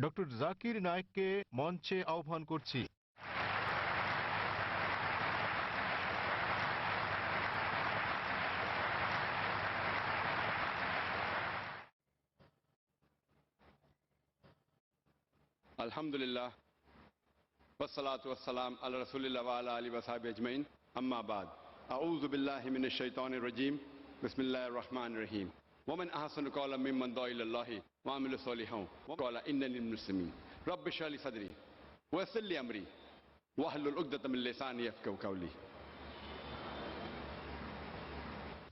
Doctor Zakir নায়েককে মঞ্চে আহ্বান করছি আলহামদুলিল্লাহ والصلاة والسلام على رسول الله وعلى آله وصحبه أجمعين أما بعد أعوذ بالله من الشيطان الرجيم بسم الله الرحمن الرحيم ومن أحسن قولا ممن دعا إلى الله وعمل صالحا وقال إنني من المسلمين رب اشرح لي صدري ويسر لي أمري واحلل عقدة من لساني يفقهوا قولي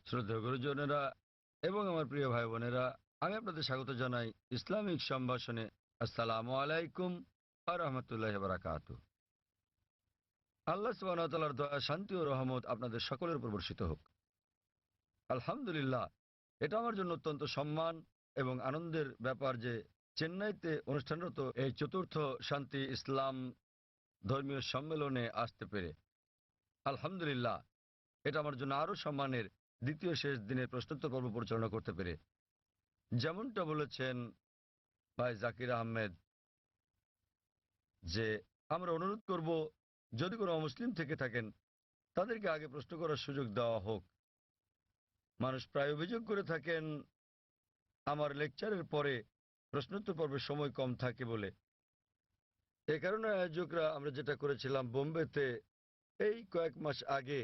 শ্রদ্ধেয় গুরুজনেরা এবং আমার প্রিয় ভাই বোনেরা আমি আপনাদের স্বাগত জানাই ইসলামিক সম্ভাষণে আসসালামু আলাইকুম আর রহমতুল্লাহ বারাকাত আল্লাহ সুবাহতালার দয়া শান্তি ও রহমত আপনাদের সকলের উপর বর্ষিত হোক আলহামদুলিল্লাহ এটা আমার জন্য অত্যন্ত সম্মান এবং আনন্দের ব্যাপার যে চেন্নাইতে অনুষ্ঠানরত এই চতুর্থ শান্তি ইসলাম ধর্মীয় সম্মেলনে আসতে পেরে, আলহামদুলিল্লাহ, এটা আমার জন্য আরও সম্মানের দ্বিতীয় শেষ দিনের প্রশ্নোত্তর পর্ব পরিচালনা করতে পেরে। যেমনটা বলেছেন ভাই জাকির আহমেদ যে, আমরা অনুরোধ করব, যদি কোনো মুসলিম থেকে থাকেন, তাদেরকে আগে প্রশ্ন করার সুযোগ দেওয়া হোক। মানুষ প্রায় অভিযোগ করে থাকেন, আমার লেকচারের পরে প্রশ্নোত্তর পর্বের সময় কম থাকে বলে। এ কারণে আয়োজকরা, আমরা যেটা করেছিলাম বোম্বেতে, এই কয়েক মাস আগে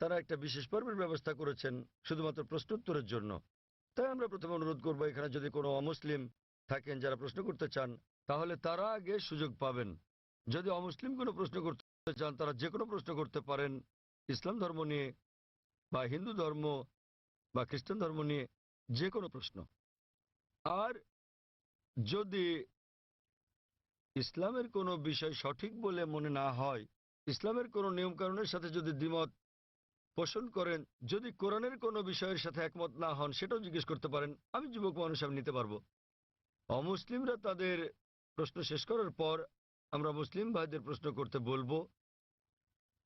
তারা একটা বিশেষ পর্বের ব্যবস্থা করেছেন শুধুমাত্র প্রশ্নোত্তরের জন্য। তাই আমরা প্রথমে অনুরোধ করব, এখানে যদি কোনো অমুসলিম থাকেন যারা প্রশ্ন করতে চান, তাহলে তারা আগে সুযোগ পাবেন। যদি অমুসলিম কোনো প্রশ্ন করতে চান, তারা যে কোনো প্রশ্ন করতে পারেন। ইসলাম ধর্ম নিয়ে বা হিন্দু ধর্ম বা খ্রিস্টান ধর্ম নিয়ে যে কোনো প্রশ্ন। আর যদি ইসলামের কোনো বিষয় সঠিক বলে মনে না হয়, ইসলামের কোনো নিয়মকানুনের সাথে যদি দ্বিমত পোষণ করেন, যদি কোরআনের কোনো বিষয়ের সাথে একমত না হন, সেটাও জিজ্ঞেস করতে পারেন, আমি যুবক মানুষ, আমি নিতে পারব। অমুসলিমরা তাদের প্রশ্ন শেষ করার পর আমরা মুসলিম ভাইদের প্রশ্ন করতে বলব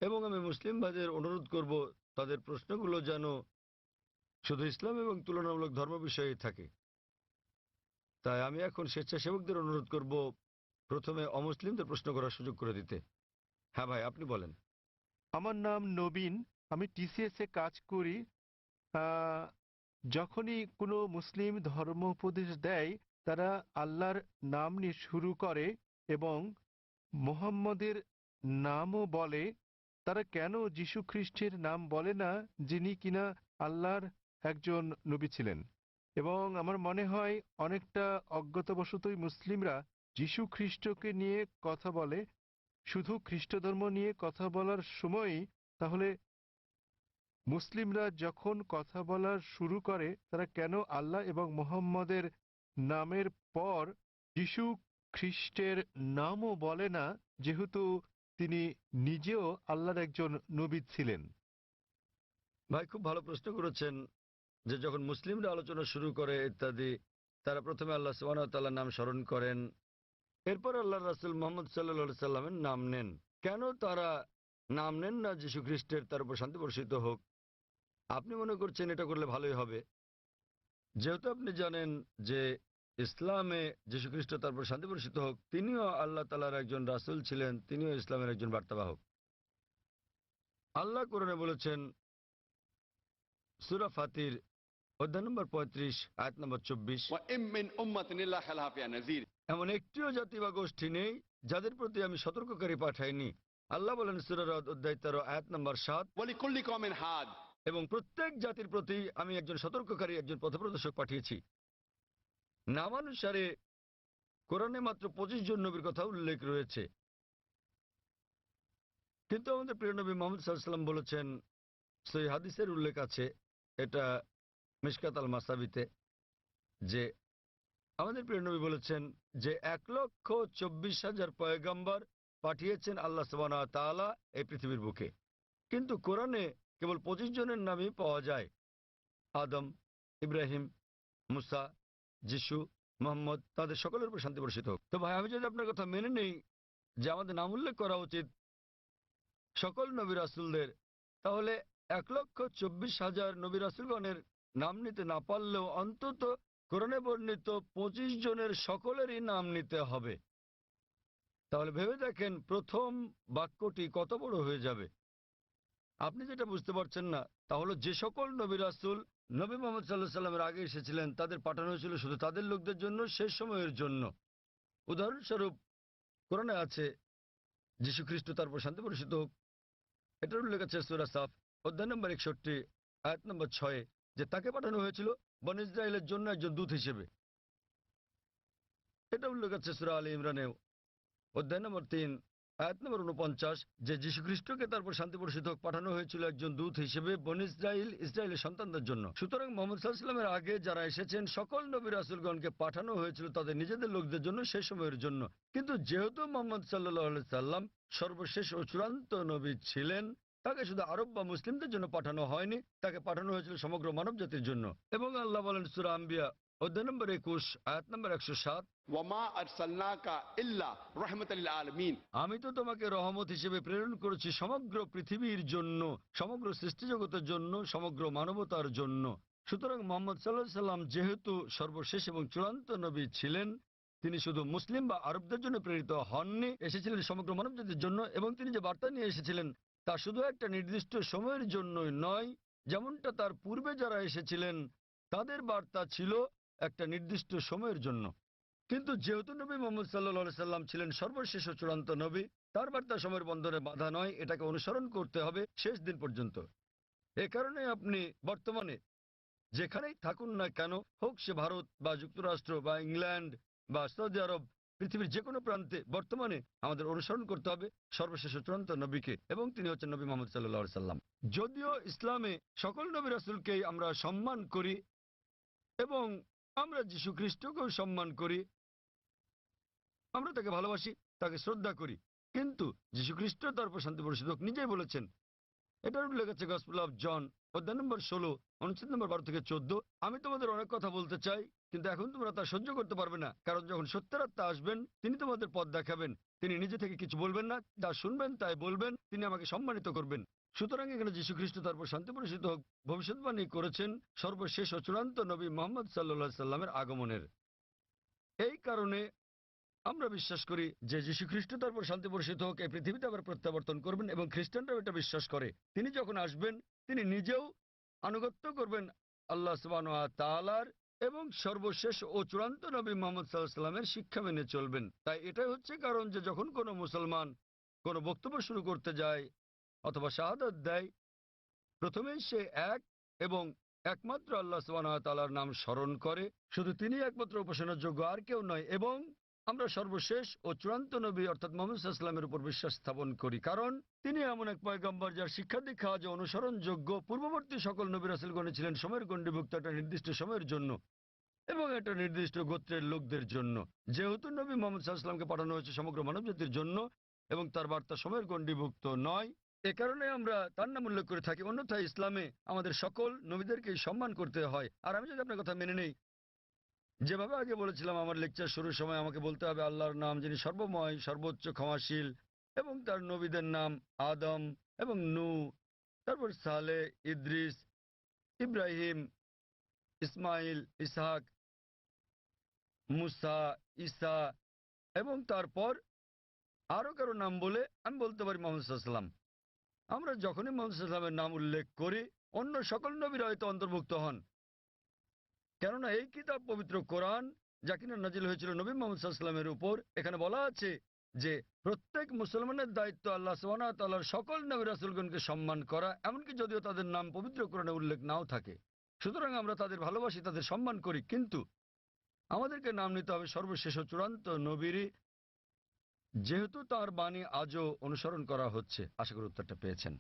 এবং আমি মুসলিম ভাইদের অনুরোধ করব, তাদের প্রশ্নগুলো যেন শুধু ইসলাম এবং তুলনামূলক ধর্ম বিষয়ে থাকে। তাই আমি এখন স্বেচ্ছাসেবকদের অনুরোধ করব প্রথমে অমুসলিমদের প্রশ্ন করার সুযোগ করে দিতে। হ্যাঁ ভাই, আপনি বলেন। আমার নাম নবীন, আমি টিসিএস এ কাজ করি। যখনই কোনো মুসলিম ধর্ম উপদেশ দেয়, তারা আল্লাহর নাম নিয়ে শুরু করে এবং মোহাম্মদের নামও বলে। তারা কেন যীশু খ্রিস্টের নাম বলে না, যিনি কিনা আল্লাহর একজন নবী ছিলেন এবং আমার মনে হয় অনেকটা অজ্ঞতাবশতই মুসলিমরা যীশু খ্রিস্টকে নিয়ে কথা বলে। শুধু খ্রিস্ট ধর্ম নিয়ে কথা বলার সময়ই তাহলে মুসলিমরা যখন কথা বলার শুরু করে, তারা কেন আল্লাহ এবং মোহাম্মদের নামের পর যিশু খ্রিস্টের নামও বলে না, যেহেতু তিনি নিজেও আল্লাহর একজন নবী ছিলেন? ভাই, খুব ভালো প্রশ্ন করেছেন। যে যখন মুসলিমরা আলোচনা শুরু করে ইত্যাদি, তারা প্রথমে আল্লাহ সুবাহতাল্লাহ নাম স্মরণ করেন। এরপর আল্লাহ রাসুল মোহাম্মদ সাল্লা সাল্লামের নাম নেন। কেন তারা নাম নেন না যীশু খ্রিস্টের তার উপর শান্তি বর্ষিত হোক? আপনি মনে করছেন এটা করলে ভালোই হবে? যেহেতু আপনি জানেন যে ইসলামে যীশু খ্রিস্ট তার উপর শান্তি বর্ষিত হোক, তিনিও আল্লাহ তালার একজন রাসুল ছিলেন, তিনিও ইসলামের একজন বার্তাবাহক। আল্লাহ কোরআনে বলেছেন, সুরা ফাতির অধ্যায় নম্বর পঁয়ত্রিশ আয়াত নম্বর চব্বিশ। এমন একটিও জাতি বা গোষ্ঠী নেই যাদের প্রতি আমি সতর্ককারী পাঠাইনি। আল্লাহ বলেন সুরারদ অধ্যায় তেরো আয়াত নম্বর সাত। এবং প্রত্যেক জাতির প্রতি আমি একজন সতর্ককারী একজন পথপ্রদর্শক পাঠিয়েছি। নামানুসারে কোরআনে মাত্র পঁচিশ জন নবীর কথা উল্লেখ রয়েছে। কিন্তু আমাদের প্রিয় নবী মোহাম্মদ সাল্লাম বলেছেন সেই হাদিসের উল্লেখ আছে। এটা মিসকাত আল মাসাবিতে যে আমাদের প্রিয় নবী বলেছেন যে এক লক্ষ চব্বিশ হাজার পয়গাম্বার পাঠিয়েছেন আল্লাহ সবানা এই পৃথিবীর বুকে। কিন্তু কোরআনে কেবল পঁচিশ জনের নামই পাওয়া যায়। আদম, ইব্রাহিম, মুসা, যিশু, মোহাম্মদ তাদের সকলের উপর শান্তি বর্ষিত হোক। তো ভাই, আমি যদি আপনার কথা মেনে নেই যে আমাদের নাম উল্লেখ করা উচিত সকল নবী রাসুলদের, তাহলে এক লক্ষ চব্বিশ হাজার নবী রাসুলগণের নাম নিতে না পারলেও অন্তত কোরআনে বর্ণিত পঁচিশ জনের সকলেরই নাম নিতে হবে। তাহলে ভেবে দেখেন প্রথম বাক্যটি কত বড় হয়ে যাবে। আপনি যেটা বুঝতে পারছেন না, তা হলো যে সকল নবী রাসুল নবী মোহাম্মদ সাল্লাহ সাল্লামের আগে এসেছিলেন, তাদের পাঠানো হয়েছিল শুধু তাদের লোকদের জন্য, শেষ সময়ের জন্য। উদাহরণস্বরূপ কোরআনে আছে যীশু খ্রিস্ট তার প্রশান্তি পরিষিত হোক। এটার উল্লেখ আছে সুরা সাফ, অধ্যায় নম্বর একষট্টি, আয়াত নম্বর ছয়ে। যে তাকে পাঠানো হয়েছিল বন ইসরায়েলের জন্য একজন দূত হিসেবে। এটা উল্লেখ আছে সুরা আলী ইমরানেও। অধ্যায় নম্বর তিন, আয়াত নম্বর উনপঞ্চাশ, যে যীশু খ্রিস্টকে তারপর শান্তি পরিষদক পাঠানো হয়েছিল একজন দূত হিসেবে বন ইসরায়েল, ইসরায়েলের সন্তানদের জন্য। সুতরাং মোহাম্মদ সাল্লামের আগে যারা এসেছেন, সকল নবী রাসুলগণকে পাঠানো হয়েছিল তাদের নিজেদের লোকদের জন্য সেই সময়ের জন্য। কিন্তু যেহেতু মোহাম্মদ সাল্লাহ সাল্লাম সর্বশেষ ও চূড়ান্ত নবী ছিলেন তাকে শুধু আরব বা মুসলিমদের জন্য পাঠানো হয়নি তাকে পাঠানো হয়েছিল সমগ্র মানব জাতির জন্য। এবং আল্লাহ বলেন সুরা আম্বিয়া অধ্যায় নম্বর একুশ আয়াত নম্বর একশো সাত। আমি তো তোমাকে রহমত হিসেবে প্রেরণ করেছি সমগ্র পৃথিবীর জন্য সমগ্র সৃষ্টি জগতের জন্য সমগ্র মানবতার জন্য। সুতরাং মোহাম্মদ সাল্লাহ সাল্লাম যেহেতু সর্বশেষ এবং চূড়ান্ত নবী ছিলেন তিনি শুধু মুসলিম বা আরবদের জন্য প্রেরিত হননি এসেছিলেন সমগ্র মানবজাতির জন্য এবং তিনি যে বার্তা নিয়ে এসেছিলেন তা শুধু একটা নির্দিষ্ট সময়ের জন্যই নয়, যেমনটা তার পূর্বে যারা এসেছিলেন, তাদের বার্তা ছিল একটা নির্দিষ্ট সময়ের জন্য। কিন্তু যেহেতু নবী মোহাম্মদ সাল্লা সাল্লাম ছিলেন সর্বশেষ চূড়ান্ত নবী, তার বার্তা সময়ের বন্ধনে বাধা নয়, এটাকে অনুসরণ করতে হবে শেষ দিন পর্যন্ত। এ কারণে আপনি বর্তমানে যেখানেই থাকুন না কেন, হোক সে ভারত বা যুক্তরাষ্ট্র বা ইংল্যান্ড বা সৌদি আরব পৃথিবীর যে কোনো প্রান্তে বর্তমানে আমাদের অনুসরণ করতে হবে সর্বশেষ চূড়ান্ত নবীকে এবং তিনি হচ্ছেন নবী মোহাম্মদ সাল্লাহ সাল্লাম। যদিও ইসলামে সকল নবী রাসুলকেই আমরা সম্মান করি এবং আমরা যীশু খ্রিস্টকেও সম্মান করি, আমরা তাকে ভালোবাসি, তাকে শ্রদ্ধা করি। কিন্তু যীশু খ্রিস্ট তারপর প্রশান্তি পরিষদক নিজেই বলেছেন, এটার উল্লেখ আছে গসপুল অফ জন অধ্যায় নম্বর ষোলো, অনুচ্ছেদ নম্বর বারো থেকে চোদ্দ। আমি তোমাদের অনেক কথা বলতে চাই, কিন্তু এখন তোমরা তা সহ্য করতে পারবে না, কারণ যখন সত্যের আত্মা আসবেন, তিনি তোমাদের পথ দেখাবেন। তিনি নিজে থেকে কিছু বলবেন না, যা শুনবেন তাই বলবেন, তিনি আমাকে সম্মানিত করবেন। সুতরাং এখানে যীশু খ্রিস্ট তারপর শান্তি পরিষিত হোক, ভবিষ্যৎবাণী করেছেন সর্বশেষ ও চূড়ান্ত নবী মোহাম্মদ সাল্লা সাল্লামের আগমনের। এই কারণে আমরা বিশ্বাস করি যে যীশু খ্রিস্ট তারপর শান্তি বর্ষিত হোক, এই পৃথিবীতে আবার প্রত্যাবর্তন করবেন এবং খ্রিস্টানরাও এটা বিশ্বাস করে। তিনি যখন আসবেন তিনি নিজেও আনুগত্য করবেন আল্লাহ সুবান তালার এবং সর্বশেষ ও চূড়ান্ত নবী মোহাম্মদ সাল্লাহামের শিক্ষা মেনে চলবেন। তাই এটাই হচ্ছে কারণ যে যখন কোনো মুসলমান কোনো বক্তব্য শুরু করতে যায় অথবা শাহাদত দেয়, প্রথমেই সে এক এবং একমাত্র আল্লাহ সুবান তালার নাম স্মরণ করে। শুধু তিনি একমাত্র উপাসনার যোগ্য, আর কেউ নয়। এবং আমরা সর্বশেষ ও চূড়ান্ত নবী অর্থাৎ মোহাম্মদ সাল্লামের উপর বিশ্বাস স্থাপন করি। কারণ তিনি এমন এক পয়গম্বর যার শিক্ষা দীক্ষা যে অনুসরণযোগ্য। পূর্ববর্তী সকল নবী রাসুলগণে ছিলেন সময়ের গণ্ডিভুক্ত একটা নির্দিষ্ট সময়ের জন্য এবং একটা নির্দিষ্ট গোত্রের লোকদের জন্য। যেহেতু নবী মোহাম্মদ সাল্লামকে পাঠানো হয়েছে সমগ্র মানবজাতির জন্য এবং তার বার্তা সময়ের গণ্ডিভুক্ত নয়, এ কারণে আমরা তার নাম উল্লেখ করে থাকি। অন্যথায় ইসলামে আমাদের সকল নবীদেরকে সম্মান করতে হয়। আর আমি যদি আপনার কথা মেনে নেই যেভাবে আগে বলেছিলাম, আমার লেকচার শুরুর সময় আমাকে বলতে হবে আল্লাহর নাম যিনি সর্বময়, সর্বোচ্চ ক্ষমাশীল এবং তার নবীদের নাম আদম এবং নু, তারপর সালে ইদ্রিস, ইব্রাহিম, ইসমাইল, ইসহাক, মুসা ইসা এবং তারপর আরও কারও নাম বলে আমি বলতে পারি মোহাম্মদ সাল্লাম আমরা যখনই মোহাম্মদ সাল্লামের নাম উল্লেখ করি, অন্য সকল নবীরা হয়তো অন্তর্ভুক্ত হন। কেননা এই কিতাব পবিত্র কোরআন, যা কিনা নাজিল হয়েছিল নবী মোহাম্মদ সাল্লামের উপর, এখানে বলা আছে যে প্রত্যেক মুসলমানের দায়িত্ব আল্লাহ সোহানা তাল্লাহর সকল নবী রাসুলগণকে সম্মান করা, এমনকি যদিও তাদের নাম পবিত্র কোরআনে উল্লেখ নাও থাকে। সুতরাং আমরা তাদের ভালোবাসি, তাদের সম্মান করি, কিন্তু আমাদেরকে নাম নিতে হবে সর্বশেষ চূড়ান্ত নবীরই যেহেতু তার বাণী আজও অনুসরণ করা হচ্ছে, আশা করি উত্তরটা পেয়েছেন।